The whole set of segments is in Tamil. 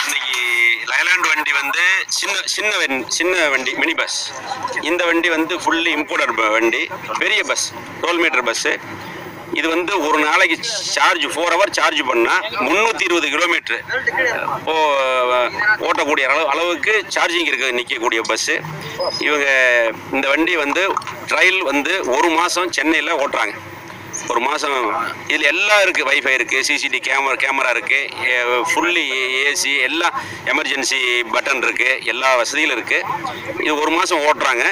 இன்னைக்கு லயலாண்ட் வண்டி வந்து சின்ன சின்ன வண்டி சின்ன வண்டி மினி பஸ் இந்த வண்டி வந்து ஃபுல்லி இம்போர்டர் வண்டி. பெரிய பஸ் டுவெல் மீட்டர் பஸ்ஸு இது வந்து ஒரு நாளைக்கு சார்ஜ் ஃபோர் ஹவர் சார்ஜ் பண்ணால் முந்நூற்றி இருபது கிலோமீட்ரு ஓ ஓட்டக்கூடிய அளவு அளவுக்கு சார்ஜிங் இருக்க நிற்கக்கூடிய பஸ்ஸு இவங்க இந்த வண்டி வந்து ட்ரையல் வந்து ஒரு மாதம் சென்னையில் ஓட்டுறாங்க. ஒரு மாதம் இதில் எல்லாம் இருக்குது வைஃபை இருக்குது சிசிடி கேமரா கேமரா இருக்குது ஃபுல்லி ஏசி எல்லாம் எமர்ஜென்சி பட்டன் இருக்குது எல்லா வசதிகளும் இருக்குது இது ஒரு மாதம் ஓட்டுறாங்க.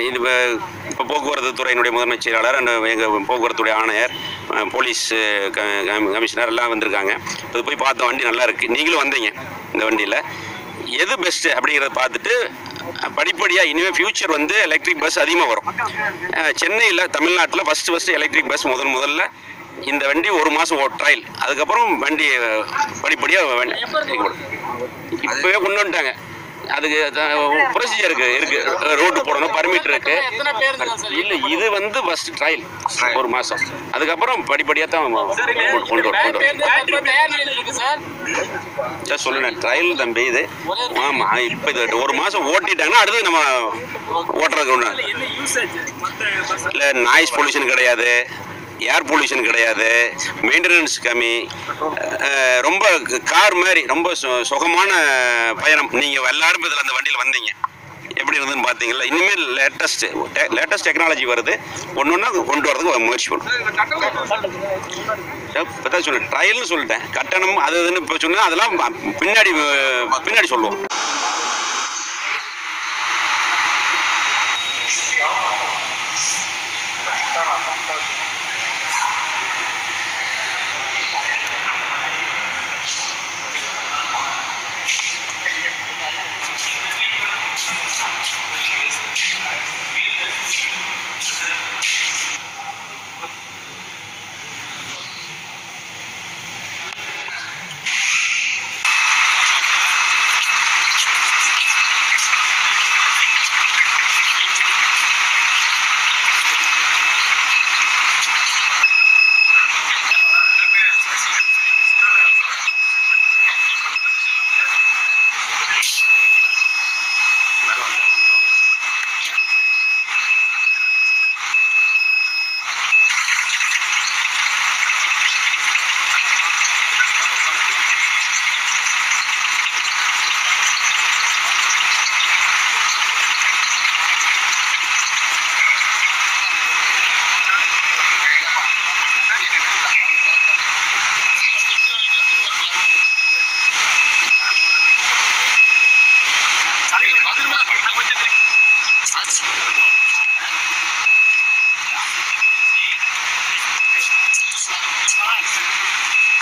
இது இப்போ போக்குவரத்து துறையினுடைய முதன்மை செயலாளர் அண்ட் எங்கள் போக்குவரத்துடைய ஆணையர் போலீஸ் க- கமிஷனர் எல்லாம் வந்திருக்காங்க. அது போய் பார்த்த வண்டி நல்லா இருக்குது நீங்களும் வந்தீங்க இந்த வண்டியில். எது பெஸ்ட்டு அப்படிங்கிறத பார்த்துட்டு படிப்படியாக இனிமேல் ஃப்யூச்சர் வந்து எலக்ட்ரிக் பஸ் அதிகமாக வரும். சென்னையில் தமிழ்நாட்டில் ஃபஸ்ட்டு ஃபஸ்ட்டு எலக்ட்ரிக் பஸ் முதன் முதல்ல இந்த வண்டி ஒரு மாதம் ஓ ட்ரையல் அதுக்கப்புறம் வண்டி படிப்படியாக இப்போவே கொண்டு வந்துட்டாங்க. அதுக்கு ப்ரொசீஜர் இருக்கு இருக்கு. ரோடு போடணும் பர்மிட் இருக்கு. இல்ல இது வந்து ஃபர்ஸ்ட் ட்ரையல் ஒரு மாசம். அதுக்கப்புறம் படிப்படியாக தான் கொண்டு கொண்டு சார். சொல்லுங்க ட்ரையல் தம்பி இது. ஆமா இப்போ இது ஒரு மாசம் ஓட்டிட்டாங்கன்னா அடுத்து நம்ம ஓட்டுறதுக்கு ஒன்று இல்லை நாய்ஸ் பொல்யூஷன் கிடையாது. ஏர் பொல்யூஷன் கிடையாது. மெயின்டெனன்ஸ் கம்மி. ரொம்ப கார் மாதிரி ரொம்ப சு- சுகமான பயணம். நீங்கள் எல்லாரும் இதில் அந்த வண்டியில் வந்தீங்க. எப்படி இருந்ததுன்னு பார்த்தீங்களா இனிமேல் லேட்டஸ்ட் லேட்டஸ்ட் டெக்னாலஜி வருது. ஒன்று ஒன்றா கொண்டு வரதுக்கு முயற்சி பண்ணும் இப்போ தான் ட்ரையல்னு சொல்லிட்டேன். கட்டணம் அது இதுன்னு இப்போ சொன்னால் அதெல்லாம் பின்னாடி பின்னாடி சொல்லுவோம்.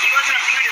이번에는 분명히